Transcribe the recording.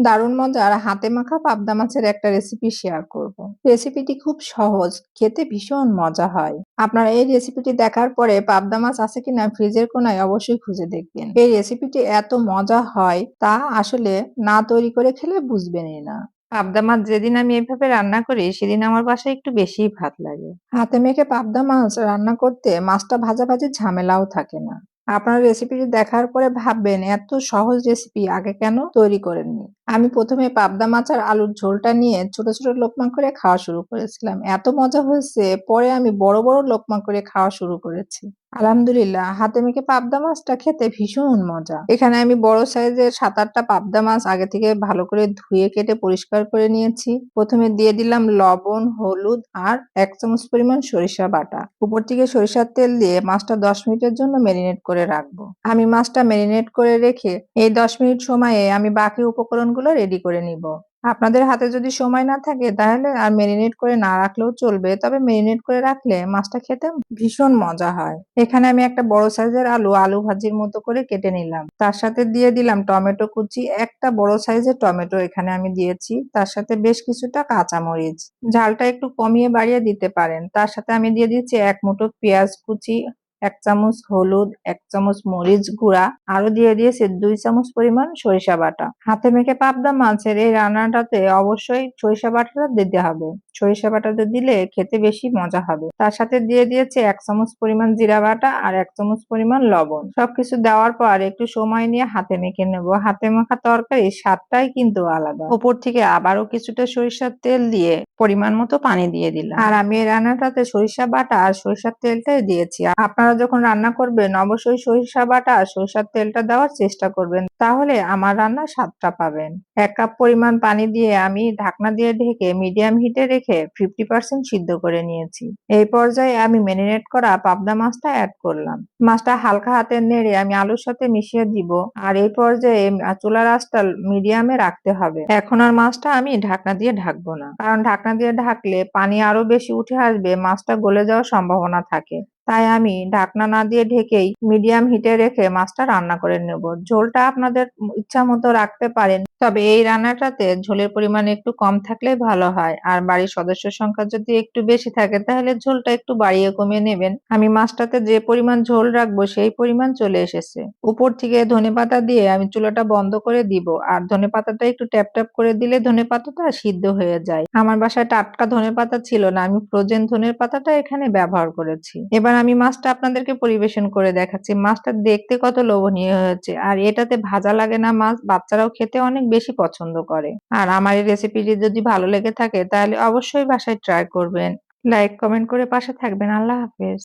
দারুণ মজার হাতে মাখা পাবদা মাছের একটা রেসিপি শেয়ার করব। রেসিপিটি খুব সহজ, খেতে ভীষণ মজা হয়। আপনারা এই রেসিপিটি দেখার পরে পাবদা মাছ আছে কিনা ফ্রিজের কোনায় অবশ্যই খুঁজে দেখবেন। এই রেসিপিটি এত মজা হয় তা আসলে না তৈরি করে খেলে বুঝবেনই না। পাবদা মাছ যেদিন আমি এইভাবে রান্না করি সেদিন আমার বাসায় একটু বেশিই ভাত লাগে। হাতে মেখে পাবদা মাছ রান্না করতে মাছটা ভাজা ভাজাভাজির ঝামেলাও থাকে না। আপনারা রেসিপিটি দেখার পরে ভাববেন, এত সহজ রেসিপি আগে কেন তৈরি করেননি? আমি প্রথমে পাবদা মাছ আর আলুর ঝোলটা নিয়ে ছোট ছোট লোকমা করে খাওয়া শুরু করেছিলাম। এত মজা হয়েছে, পরে আমি বড় বড় লোকমা করে খাওয়া শুরু করেছি। আলহামদুলিল্লাহ, হাতে মেখে পাবদা মাছটা খেতে ভীষণ মজা। এখানে আমি বড় সাইজের সাত আটটা পাবদা মাছ আগে থেকে ভালো করে ধুয়ে কেটে পরিষ্কার করে নিয়েছি। প্রথমে দিয়ে দিলাম লবণ, হলুদ আর এক চামচ পরিমাণ সরিষা বাটা। উপর থেকে সরিষার তেল দিয়ে মাছটা দশ মিনিটের জন্য ম্যারিনেট করে রাখব। আমি মাছটা ম্যারিনেট করে রেখে এই দশ মিনিট সময়ে আমি বাকি উপকরণগুলো রেডি করে নিব। আপনাদের হাতে যদি সময় না থাকে, তাহলে আর মেরিনেট করে না রাখলেও চলবে। তবে মেরিনেট করে রাখলে মাছটা খেতে ভীষণ মজা হয়। এখানে আমি একটা বড় সাইজের আলু আলু ভাজির মতো করে কেটে নিলাম। তার সাথে দিয়ে দিলাম টমেটো কুচি। একটা বড় সাইজের টমেটো এখানে আমি দিয়েছি। তার সাথে বেশ কিছুটা কাঁচামরিচ। ঝালটা একটু কমিয়ে বাড়িয়ে দিতে পারেন। তার সাথে আমি দিয়ে দিচ্ছি এক মুঠো পেঁয়াজ কুচি। এক চামচ হলুদ, এক চামচ মরিচ গুঁড়া আরও দিয়ে দিয়েছি দুই চামচ পরিমাণ সরিষা বাটা। হাতে মেখে পাবদা মাছের এই রান্নাটাতে অবশ্যই সরিষা বাটাটা দিতে হবে। সরিষা বাটাটা দিলে খেতে বেশি মজা হবে। তার সাথে দিয়ে দিয়েছে এক চামচ পরিমাণ জিরা বাটা আর এক চামচ পরিমাণ লবণ। সবকিছু দেওয়ার পর একটু সময় নিয়ে হাতে মেখে নেব। হাতে মাখা তরকারি স্বাদটাই কিন্তু আলাদা। উপর থেকে আবারও কিছুটা সরিষার তেল দিয়ে পরিমাণ মতো পানি দিয়ে দিলাম। আর আমি এই রান্নাটাতে সরিষা বাটা আর সরিষার তেলটাই দিয়েছি। আপনারা যখন রান্না করবেন, অবশ্যই সরিষা বাটা আর সরিষার তেলটা দেওয়ার চেষ্টা করবেন। তাহলে আমার রান্না স্বাদটা পাবেন। এক কাপ পরিমাণ পানি দিয়ে আমি ঢাকনা দিয়ে ঢেকে মিডিয়াম হিটে রেখে ফিফটি পার্সেন্ট সিদ্ধ করে নিয়েছি। এই পর্যায়ে আমি ম্যারিনেট করা পাবদা মাছটা অ্যাড করলাম। মাছটা হালকা হাতে নেড়ে আমি আলুর সাথে মিশিয়ে দিব। আর এই পর্যায়ে চুলার আঁচটা মিডিয়ামে রাখতে হবে। এখন আর মাছটা আমি ঢাকনা দিয়ে ঢাকবো না। কারণ ঢাকনা দিয়ে ঢাকলে পানি আরও বেশি উঠে আসবে, মাছটা গলে যাওয়ার সম্ভাবনা থাকে। তাই আমি ঢাকনা না দিয়ে ঢেকেই মিডিয়াম হিটে রেখে মাছটা রান্না করে নেব। ঝোলটা আপনাদের ইচ্ছা মতো রাখতে পারেন। তবে এই রান্নাটাতে ঝোলের পরিমাণ একটু কম থাকলে ভালো হয়। আর বাড়ির সদস্য সংখ্যা যদি একটু বেশি থাকে, তাহলে ঝোলটা একটু বাড়িয়ে কমিয়ে নেবেন। আমি মাছটাতে যে পরিমাণ ঝোল রাখব, সেই পরিমাণ চলে এসেছে। উপর থেকে ধনে পাতা দিয়ে আমি চুলাটা বন্ধ করে দিব। আর ধনে পাতাটা একটু ট্যাপ ট্যাপ করে দিলে ধনে পাতাটা সিদ্ধ হয়ে যায়। আমার বাসায় টাটকা ধনে পাতা ছিল না, আমি ফ্রোজেন ধনের পাতাটা এখানে ব্যবহার করেছি। এবার আমি মাছটা আপনাদেরকে পরিবেশন করে দেখাচ্ছি। মাছটা দেখতে কত লোভনীয় হয়েছে। আর এটাতে ভাজা লাগে না মাছ, বাচ্চারাও খেতে অনেক বেশি পছন্দ করে। আর আমার এই রেসিপিটি যদি ভালো লেগে থাকে, তাহলে অবশ্যই বাসায় ট্রাই করবেন। লাইক কমেন্ট করে পাশে থাকবেন। আল্লাহ হাফেজ।